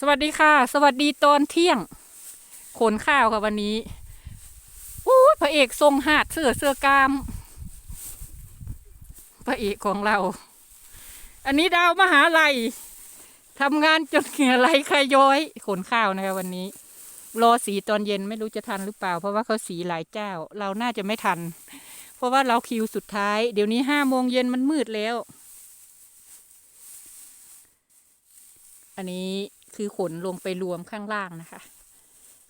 สวัสดีค่ะ สวัสดีตอนเที่ยง ขนข้าวค่ะวันนี้อู้พระเอกทรงหาดเสื้อเสื้อกล้าม พระเอกของเรา อันนี้ดาวมหาลัยทำงานจนเหงื่อไหลขย้อย ขนข้าวนะคะวันนี้ รอสีตอนเย็นไม่รู้จะทันหรือเปล่า เพราะว่าเขาสีหลายเจ้า เราน่าจะไม่ทัน เพราะว่าเราคิวสุดท้าย เดี๋ยวนี้ห้าโมงเย็นมันมืดแล้ว อันนี้ คือขนลงไปรวมข้างล่างนะคะ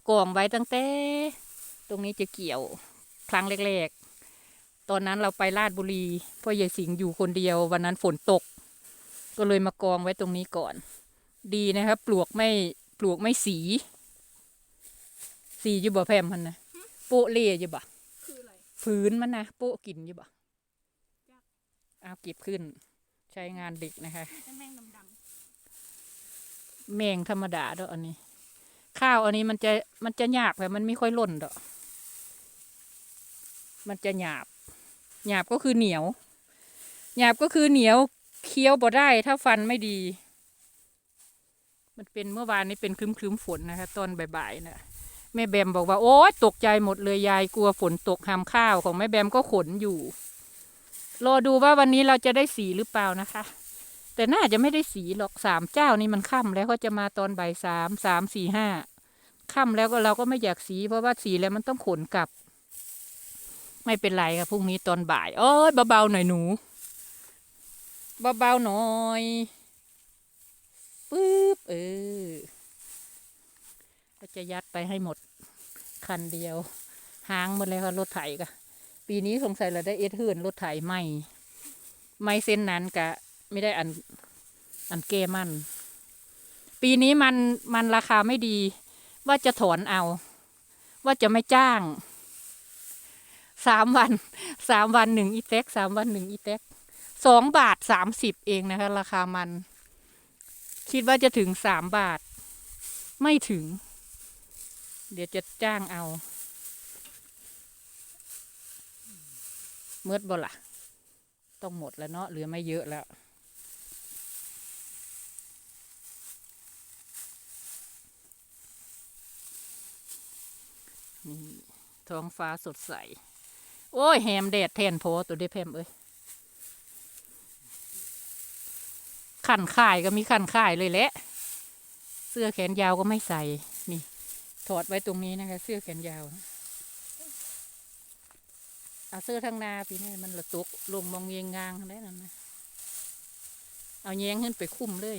กองไว้ตั้งแต่ตรงนี้จะเกี่ยวครั้งแรกๆ ตอนนั้นเราไปลาดบุรีเพ่อยายสิงห์อยู่คนเดียววันนั้นฝนตก ก็เลยมากองไว้ตรงนี้ก่อน ดีนะครับปลวกไม่ปลวกไม่สี สีอยู่บ่แพมมันนะโปะเล่อยู่บ่คืออะไรพื้นมันนะโปะกินอยู่บ่เอาเก็บขึ้นใช้งานเด็กนะคะไอ้แม่งดำ แมงธรรมดาดอกอันนี้ ข้าวอันนี้มันจะมันจะหยาบแต่มันไม่ค่อยล่นดอกมันจะหยาบ หยาบก็คือเหนียว หยาบก็คือเหนียวเคี้ยวบ่ได้ถ้าฟันไม่ดี มันเป็นเมื่อวานนี้เป็นครึ้มครึ้มๆฝนนะคะตอนบ่ายๆนะแม่แบมบอกว่า โอ๊ยตกใจหมดเลยยายกลัวฝนตกหามข้าวของแม่แบมก็ขนอยู่ รอดูว่าวันนี้เราจะได้สีหรือเปล่านะคะ แต่น่าจะไม่ได้สีหรอกสามเจ้านี่มันค่ำแล้วก็จะมาตอนบ่ายสามสามสี่ห้าค่ำแล้วก็เราก็ไม่อยากสี เพราะว่าสีแล้วมันต้องขนกลับ ไม่เป็นไรค่ะพรุ่งนี้ตอนบ่ายโอ้ยเบาๆหน่อยหนูเบาๆหน่อยปึ๊บเออก็จะยัดไปให้หมดคันเดียวหางหมดเลยค่ะรถไถก็ปีนี้สงสัยเราได้เอสเฮิร์นรถไถใหม่ ไม่เส้นนั้นกะ ไม่ได้อันอันเกมัน ปีนี้มันมันราคาไม่ดี ว่าจะถอนเอา ว่าจะไม่จ้างสามวันสามวันหนึ่งอีเต็กสามวันหนึ่งอีเต็กสองบาทสามสิบเองนะคะ ราคามัน คิดว่าจะถึงสามบาท ไม่ถึง เดี๋ยวจะจ้างเอาเมื่อบ่ล่ะต้องหมดแล้วเนาะเหลือไม่เยอะแล้ว นี่ท้องฟ้าสดใส โอ้ยแฮมแดดแทนโพตัวได้แพมเอ้ยขันข่ายก็มีขันข่ายเลยแหละ เสื้อแขนยาวก็ไม่ใส่นี่ถอดไว้ตรงนี้นะคะ เสื้อแขนยาวเอาเสื้อทางนาพี่นี่มันละตกลงมองเยงงางได้นั่นนะเอาแยงขึ้นไปคุ้มเลย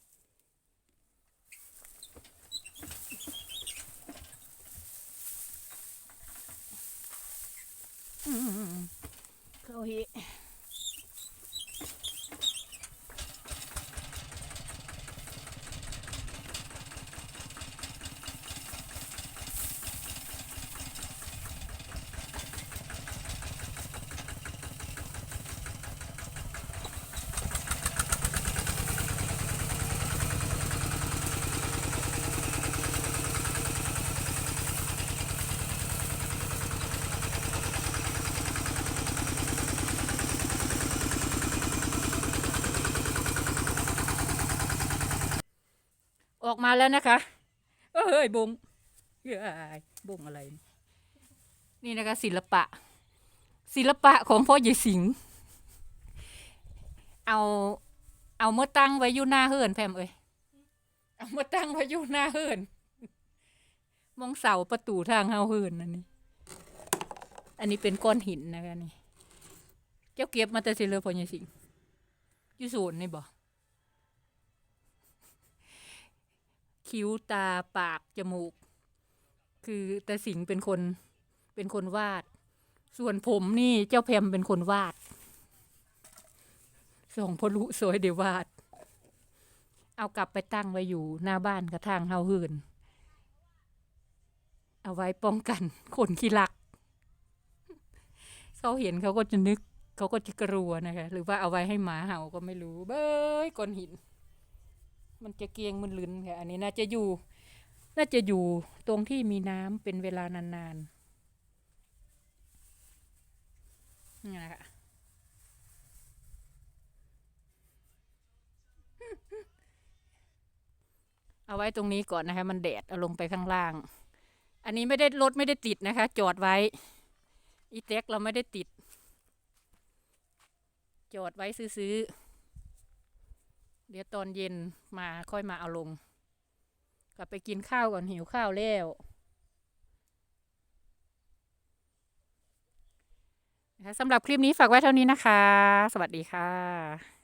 ออกมาแล้วนะคะเอ้ยบงเอ้ยบงอะไร นี่นะคะ ศิลปะ ศิลปะของพ่อใหญ่สิงเอา เอามาตั้งไว้อยู่หน้าเฮือนแพมเอ้ยเอามาตั้งไว้อยู่หน้าเฮือนมองเสาประตูทางเฮาเฮินนั่นนี่อันนี้เป็นก้อนหินนะคะนี่เจ้าเก็บมาแต่สิเลยพอยังสิงอยู่ศูนย์นี่บ่ คิ้วตาปากจมูก คือแต่สิงเป็นคนเป็นคนวาด ส่วนผมนี่เจ้าแพมเป็นคนวาดสองพลุสวยเดี๋ยววาด เอากลับไปตั้งไว้อยู่หน้าบ้านกระทางเฮาหืนเอาไว้ป้องกันคนขี้ลัก เขาเห็นเขาก็จะนึก เขาก็จะกลัวนะคะ หรือว่าเอาไว้ให้หมาเห่าก็ไม่รู้ เบ้ยก้อนหิน มันจะเกียงมันลืนค่ะอันนี้น่าจะอยู่ น่าจะอยู่ตรงที่มีน้ำเป็นเวลานานๆนี่นะคะเอาไว้ตรงนี้ก่อนนะคะ มันแดดเอาลงไปข้างล่าง อันนี้ไม่ได้รถไม่ได้ติดนะคะ จอดไว้ อีเต็กเราไม่ได้ติด จอดไว้ซื้อๆ เดี๋ยวตอนเย็นมาค่อยมาเอาลง กลับไปกินข้าวก่อนหิวข้าวแล้วนะคะสำหรับคลิปนี้ฝากไว้เท่านี้นะคะ สวัสดีค่ะ